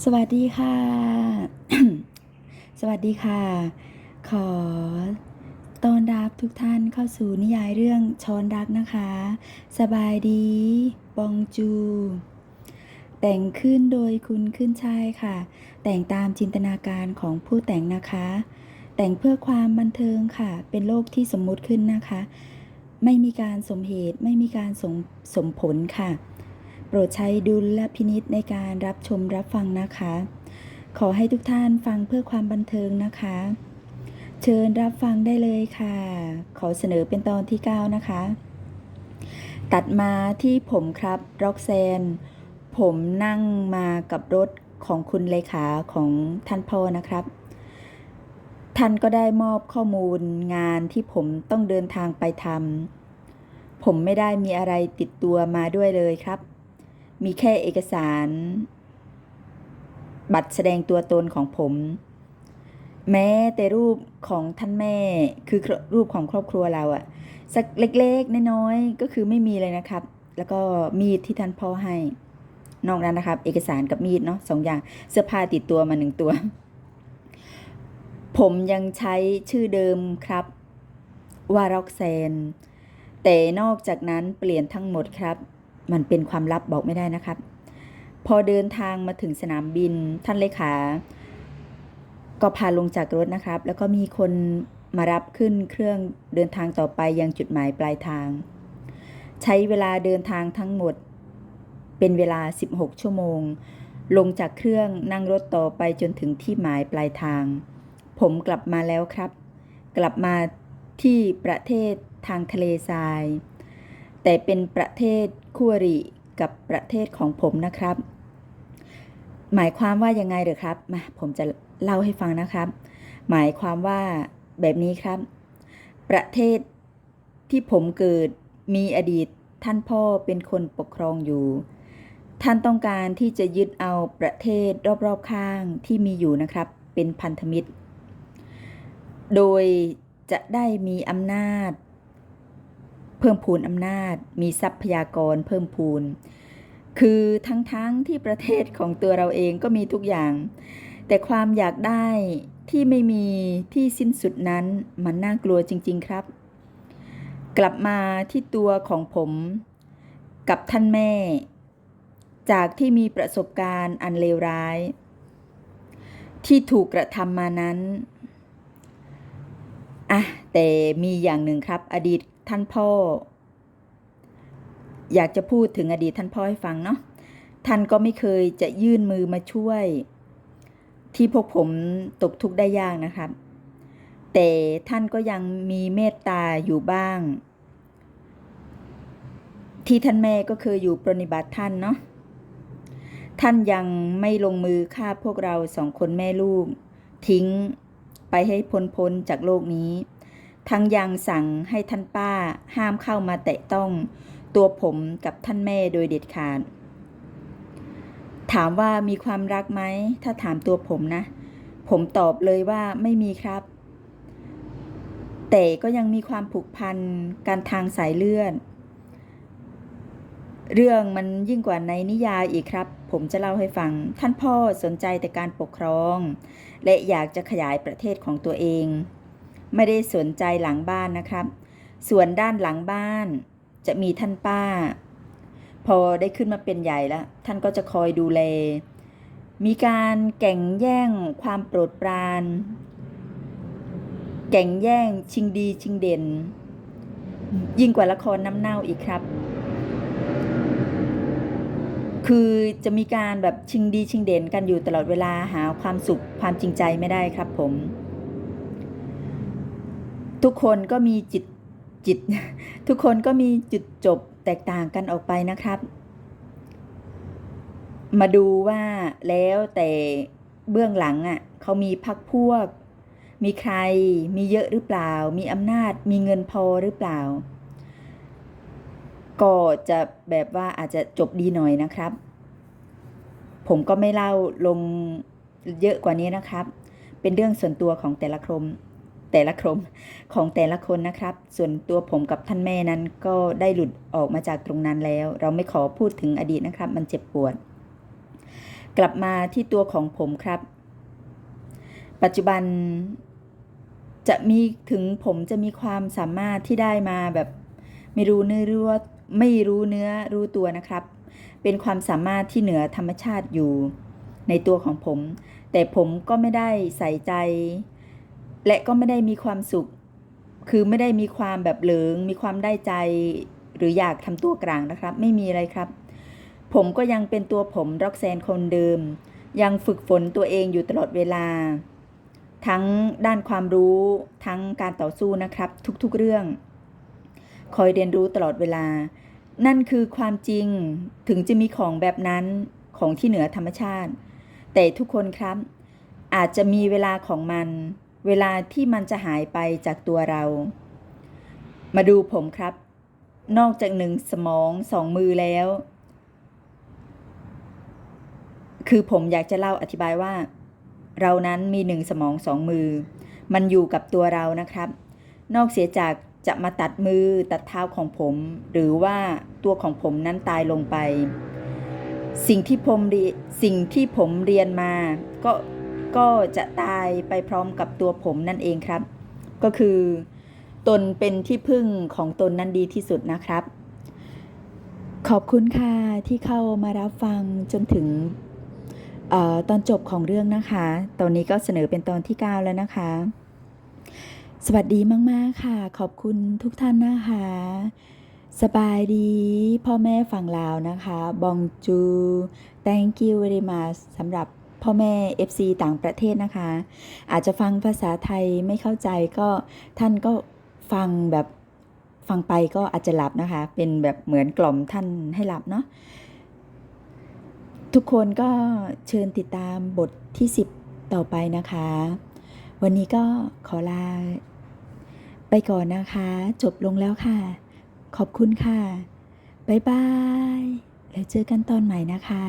สวัสดีค่ะ สวัสดีค่ะ ขอต้อนรับทุกท่านเข้าสู่นิยายเรื่องช้อนรักนะคะ สบายดีบองจู แต่งขึ้นโดยคุณขึ้นชายค่ะ แต่งตามจินตนาการของผู้แต่งนะคะ แต่งเพื่อความบันเทิงค่ะ เป็นโลกที่สมมุติขึ้นนะคะ ไม่มีการสมเหตุไม่มีการสมสมผลค่ะ ปรดใช้ดุลและพินิษในการรับชมรับฟังนะคะ ขอให้ทุกท่านฟังเพื่อความบันเทิงนะคะ เชิญรับฟังได้เลยค่ะ ขอเสนอเป็นตอนที่ 9 นะคะ ตัดมาที่ผมครับร็อกแซน ผมนั่งมากับรถของคุณเลขาของท่านพ่อนะครับท่านก็ได้มอบข้อมูลงานที่ผมต้องเดินทางไปทำ ผมไม่ได้มีอะไรติดตัวมาด้วยเลยครับ มีแค่เอกสาร บัตรแสดงตัวตนของผม แม้แต่รูปของท่านแม่คือรูปของครอบครัวเราอะสักเล็กๆน้อยๆก็คือไม่มีเลยนะครับ แล้วก็มีดที่ท่านพ่อให้ นอกนั้นนะครับ เอกสารกับมีดเนาะสองอย่างเสื้อผ้าติดตัวมาหนึ่งตัว ผมยังใช้ชื่อเดิมครับว่าร็อกแซนแต่นอกจากนั้นเปลี่ยนทั้งหมดครับ มันเป็นความลับบอกไม่ได้นะครับ พอเดินทางมาถึงสนามบินท่านเลขาก็พาลงจากรถนะครับ แล้วก็มีคนมารับขึ้นเครื่องเดินทางต่อไปยังจุดหมายปลายทาง ใช้เวลาเดินทางทั้งหมด เป็นเวลา 16 ชั่วโมง ลงจากเครื่องนั่งรถต่อไปจนถึงที่หมายปลายทาง ผมกลับมาแล้วครับ กลับมาที่ประเทศทางทะเลทราย แต่เป็นประเทศคู่อริกับประเทศของผมนะครับ หมายความว่ายังไงเหรอครับมาผมจะเล่าให้ฟังนะครับ หมายความว่าแบบนี้ครับ ประเทศที่ผมเกิดมีอดีตท่านพ่อเป็นคนปกครองอยู่ ท่านต้องการที่จะยึดเอาประเทศรอบๆข้างที่มีอยู่นะครับ เป็นพันธมิตร โดยจะได้มีอำนาจ เพิ่มพูนอำนาจ มีทรัพยากรเพิ่มพูน คือทั้งๆทที่ประเทศของตัวเราเองก็มีทุกอย่าง แต่ความอยากได้ที่ไม่มีที่สิ้นสุดนั้นมันน่ากลัวจริง ๆครับ กลับมาที่ตัวของผม กับท่านแม่ จากที่มีประสบการณ์อันเลวร้าย ที่ถูกกระทำมานั้นอะแต่มีอย่างหนึ่งครับ อดีต ท่านพ่อ อยากจะพูดถึงอดีตท่านพ่อให้ฟังเนาะท่านก็ไม่เคยจะยื่นมือมาช่วย ที่พวกผมตกทุกข์ได้ยากนะครับ แต่ท่านก็ยังมีเมตตาอยู่บ้าง ที่ท่านแม่ก็เคยอยู่ปรนนิบัติท่านเนาะท่านยังไม่ลงมือฆ่าพวกเราสองคนแม่ลูก ทิ้งไปให้พ้นพ้นจากโลกนี้ ทั้งยังสั่งให้ท่านป้าห้ามเข้ามาแตะต้อง ตัวผมกับท่านแม่โดยเด็ดขาด ถามว่ามีความรักไหม ถ้าถามตัวผมนะ ผมตอบเลยว่าไม่มีครับ แต่ก็ยังมีความผูกพันการทางสายเลือด เรื่องมันยิ่งกว่าในนิยายอีกครับ ผมจะเล่าให้ฟัง ท่านพ่อสนใจแต่การปกครอง และอยากจะขยายประเทศของตัวเอง ไม่ได้สนใจหลังบ้านนะครับ ส่วนด้านหลังบ้าน จะมีท่านป้า พอได้ขึ้นมาเป็นใหญ่แล้ว ท่านก็จะคอยดูแล มีการแก่งแย่งความโปรดปราน แก่งแย่งชิงดีชิงเด่น ยิ่งกว่าละครน้ำเน่าอีกครับ คือจะมีการแบบชิงดีชิงเด่นกันอยู่ตลอดเวลาหาความสุขความจริงใจไม่ได้ครับผม ทุกคนก็มีจิตจิต ทุกคนก็มีจุดจบแตกต่างกันออกไปนะครับ มาดูว่าแล้วแต่เบื้องหลังอะ่ะเขามีพักพวก มีใคร มีเยอะหรือเปล่า มีอำนาจ มีเงินพอหรือเปล่า ก็จะแบบว่าอาจจะจบดีหน่อยนะครับ ผมก็ไม่เล่าลงเยอะกว่านี้นะครับ เป็นเรื่องส่วนตัวของแต่ละครม แต่ละครมของแต่ละคนนะครับ ส่วนตัวผมกับท่านแม่นั้นก็ได้หลุดออกมาจากตรงนั้นแล้ว เราไม่ขอพูดถึงอดีตนะครับ มันเจ็บปวด กลับมาที่ตัวของผมครับ ปัจจุบันจะมีถึงผมจะมีความสามารถที่ได้มาแบบไม่รู้เนื้อรู้ว่าไม่รู้เนื้อรู้ตัวนะครับ เป็นความสามารถที่เหนือธรรมชาติอยู่ในตัวของผม แต่ผมก็ไม่ได้ใส่ใจ และก็ไม่ได้มีความสุข คือไม่ได้มีความแบบเหลิง มีความได้ใจ หรืออยากทำตัวกลางนะครับ ไม่มีอะไรครับ ผมก็ยังเป็นตัวผมร็อกแซนคนเดิม ยังฝึกฝนตัวเองอยู่ตลอดเวลา ทั้งด้านความรู้ทั้งการต่อสู้นะครับ ทุกๆเรื่อง คอยเรียนรู้ตลอดเวลา นั่นคือความจริงถึงจะมีของแบบนั้นของที่เหนือธรรมชาติ แต่ทุกคนครับ อาจจะมีเวลาของมัน เวลาที่มันจะหายไปจากตัวเรา มาดูผมครับ นอกจากหนึ่งสมองสองมือแล้ว คือผมอยากจะเล่าอธิบายว่า เรานั้นมีหนึ่งสมองสองมือ มันอยู่กับตัวเรานะครับ นอกเสียจากจะมาตัดมือตัดเท้าของผม หรือว่าตัวของผมนั้นตายลงไป สิ่งที่ผมสิ่งที่ผมเรียนมาก็ ก็จะตายไปพร้อมกับตัวผมนั่นเองครับ ก็คือ ตนเป็นที่พึ่งของตนนั้นดีที่สุดนะครับ ขอบคุณค่ะที่เข้ามารับฟังจนถึงออตอนจบของเรื่องนะคะ ตอนนี้ก็เสนอเป็นตอนที่ 9 แล้วนะคะ สวัสดีมาก ๆ ค่ะ ขอบคุณทุกท่านนะคะ สบายดี พ่อแม่ฝั่งลาวนะคะ บองจู thank you very much สำหรับ พ่อแม่ FC ต่างประเทศนะคะ อาจจะฟังภาษาไทยไม่เข้าใจก็ท่านก็ฟังแบบฟังไปก็อาจจะหลับนะคะ เป็นแบบเหมือนกล่อมท่านให้หลับเนาะทุกคนก็เชิญติดตามบทที่ 10 ต่อไปนะคะ วันนี้ก็ขอลาไปก่อนนะคะ จบลงแล้วค่ะ ขอบคุณค่ะ บ๊ายบาย แล้วเจอกันตอนใหม่นะคะ